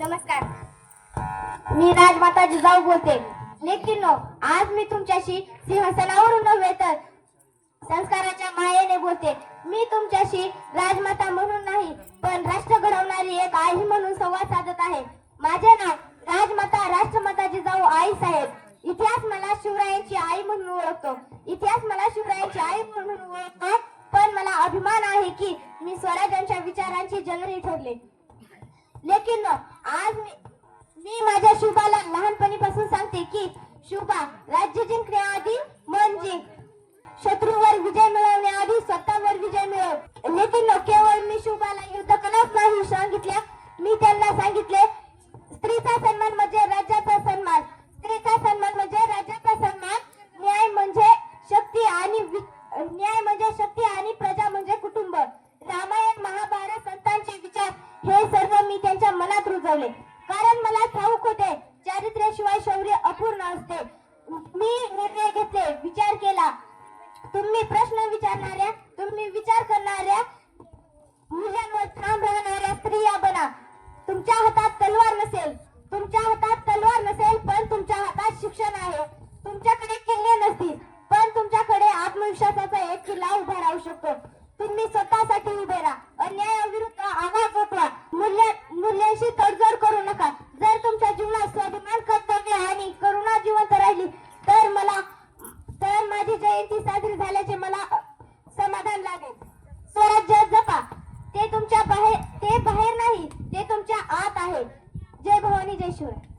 नमस्कार. मी राजमाता जिजाऊ बोलते. लेकिन आज मी तुमच्याशी सिंहासनावरून नव्हे तर संस्काराच्या मायेने बोलते. मी तुमच्याशी राजमाता म्हणून नाही पण राष्ट्र घडवणारी एक आई म्हणून संवाद साधत आहे. माझे नाव राजमाता राष्ट्रमाता जिजाऊ आई साहेब. इतिहास मला शिवरायांची आई म्हणून ओळखतो. इतिहास मला शिवरायांची आई म्हणून ओळखतो पण मला अभिमान आहे की मी स्वराज्यांच्या विचारांची जननी ठरले. लेकिन आज मी मी माझ्या शुभाला लहानपणीपासून सांगते की शुभा राज्य जिंकण्याआधी मन जिंक. शत्रूवर विजय मिळवण्याआधी स्वतःवर विजय मिळव. लेकिन केवळ मी शुभाला युद्ध कलाच नाही सांगितल्या मी त्यांना सांगितले स्त्रीचा सन्मान म्हणजे मी त्यांच्या मनात रुजवले. कारण मला ठाऊक होते चारित्र्याशिवाय शौर्य अपूर्ण असते. मी निर्णय घेतले विचार केला. तुम्ही प्रश्न विचारणाऱ्या तुम्ही विचार करणाऱ्या मुलांवर ठाम राहणाऱ्या स्त्रिया बना. तुमच्या हातात तलवार नसेल. तुमच्या हातात तलवार नसेल पण तुमच्या हातात शिक्षण आहे. तुमच्याकडे किल्ले नसतील पण तुमच्याकडे आत्मविश्वासाचा एक किल्ला उभा राहू शकतो. तुम्ही स्वतःसाठी उभे राहा. ही साजरी झाल्याचे मला समाधान लागेल. स्वराज्य जपा. ते तुमच्या बाहेर ते बाहेर नाही ते तुमच्या आत आहे. जय भवानी जय शिवराय.